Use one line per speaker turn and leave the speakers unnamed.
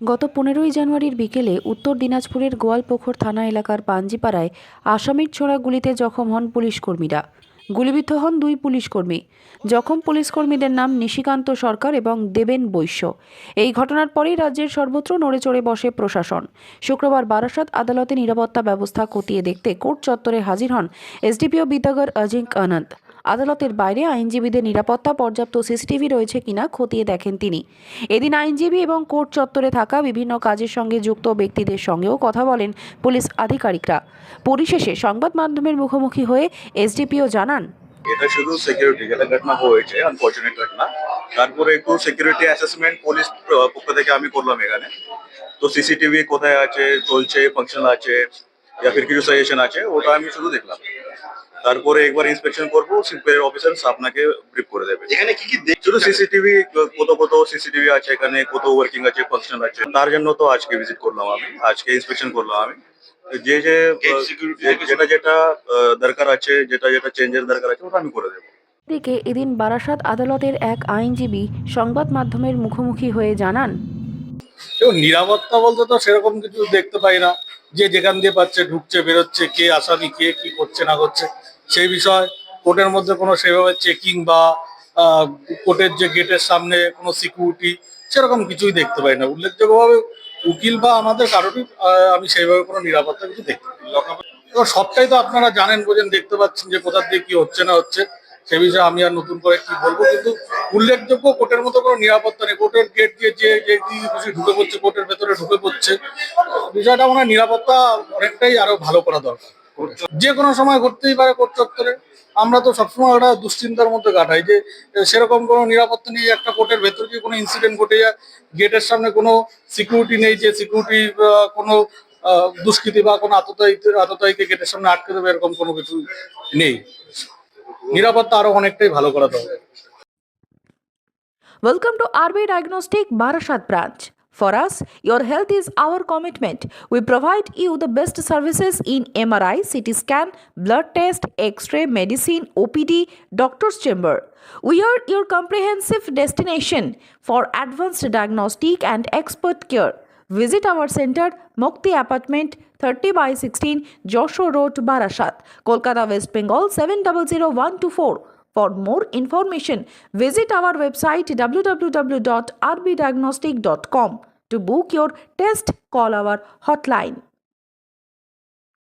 গত পনেরোই জানুয়ারির বিকেলে উত্তর দিনাজপুরের গোয়ালপোখর থানা এলাকার পাঞ্জিপাড়ায় আসামির ছোড়া গুলিতে জখম হন পুলিশ কর্মীরা। গুলিবিদ্ধ হন দুই পুলিশ কর্মী। জখম পুলিশ কর্মীদের নাম নিশিকান্ত সরকার এবং দেবেন বৈশ্য। এই ঘটনার পরেই রাজ্যের সর্বত্র নড়েচড়ে বসে প্রশাসন। শুক্রবার বারাসাত আদালতে নিরাপত্তা ব্যবস্থা খতিয়ে দেখতে কোর্ট চত্বরে হাজির হন এসডিপিও বিদ্যাগর অজিঙ্ক আনন্দ। আদালতের বাইরে আইনজীবীদের নিরাপত্তা পর্যাপ্ত সিসিটিভি রয়েছে কিনা খতিয়ে দেখেন তিনি এদিন আইনজীবী এবং কোর্ট চত্বরে থাকা বিভিন্ন কাজের সঙ্গে যুক্ত ব্যক্তিদের সঙ্গেও কথা বলেন পুলিশ আধিকারিকরা পরিশেষে সংবাদ মাধ্যমের মুখোমুখি হয়ে এসডিপিও জানান
এটা শুধু সিকিউরিটি যেটা ঘটনা হয়েছে আনফর্চুনেট ঘটনা তারপরে একটু সিকিউরিটি অ্যাসেসমেন্ট পুলিশ পক্ষ থেকে আমি করলাম এখানে তো সিসিটিভি কোথায় আছে চলছে ফাংশন আছে या फिर কিছু সাজেশন আছে ওটা আমি শুধু দেখলাম তারপরে একবার ইন্সপেকশন করব সুপারিয়র অফিসার আপনাকে ব্রিফ করে দেবে।
এখানে কি কি
শুধু সিসিটিভি কত কত সিসিটিভি আছে এখানে কত ওয়ার্কিং আছে ফাংশন আছে তার জন্য তো আজকে ভিজিট করলাম আমি আজকে ইন্সপেকশন করলাম আমি। যে যে যেটা যেটা আহ, দরকার আছে যেটা যেটা চেঞ্জের দরকার আছে ওটা আমি করে দেবো।
দিকে এদিন বারাসাত আদালতের এক আইনজীবী সংবাদ মাধ্যমের মুখোমুখি হয়ে জানান
এবং নিরাপত্তা বলতে তো সেরকম কিছু দেখতে পাই না। যে যেখান দিয়ে পাচ্ছে, ঢুকছে, বেরোচ্ছে, কে আসামি, কে কি করছে, না করছে, সেই বিষয় কোর্টের মধ্যে কোনো সেভাবে চেকিং বা কোর্টের যে গেটের সামনে কোনো সিকিউরিটি সেরকম কিছুই দেখতে পাই না। উল্লেখযোগ্যভাবে উকিল বা আমাদের কারোরই আমি সেইভাবে কোনো নিরাপত্তা কিছু দেখতে পাই সবটাই তো আপনারা জানেন, বোঝেন, দেখতে পাচ্ছেন যে কোথা দিয়ে কি হচ্ছে, না হচ্ছে। সে বিষয়ে আমি আর নতুন করে কি বলব, কিন্তু উল্লেখযোগ্য কোর্টের মতো কোনো নিরাপত্তা নেই। কোর্টের গেট দিয়ে যে যে খুশি ঢুকে পড়ছে, কোর্টের ভেতরে ঢুকে পড়ছে, বিষয়টা মনে হয় নিরাপত্তা অনেকটাই আরও ভালো করা দরকার। যে কোনো সময় ঘটতেই পারে কোর্ট চত্বরে। আমরা তো সবসময় ওটা দুশ্চিন্তার মধ্যে কাটাই যে, সেরকম কোনো নিরাপত্তা নেই, একটা কোর্টের ভেতরে দিয়ে কোনো ইনসিডেন্ট ঘটে যায়, গেটের সামনে কোনো সিকিউরিটি নেই যে সিকিউরিটি কোনো দুষ্কৃতি বা কোনো আততায়ী আততায়ীকে গেটের সামনে আটকে দেবে, এরকম কোনো কিছু নেই। নিরাপত্তা আরও অনেকটাই ভালো করা দরকার
Welcome to RB Diagnostic Barashat branch. For us, your health is our commitment. We provide you the best services in MRI, CT scan, blood test, X-ray, medicine, OPD, doctor's chamber. We are your comprehensive destination for advanced diagnostic and expert care. Visit our center, Mukti Apartment, 30 by 16 Joshua Road, Barashat, Kolkata, West Bengal 700124. For more information, visit our website www.rbdiagnostic.com. To book your test, call our hotline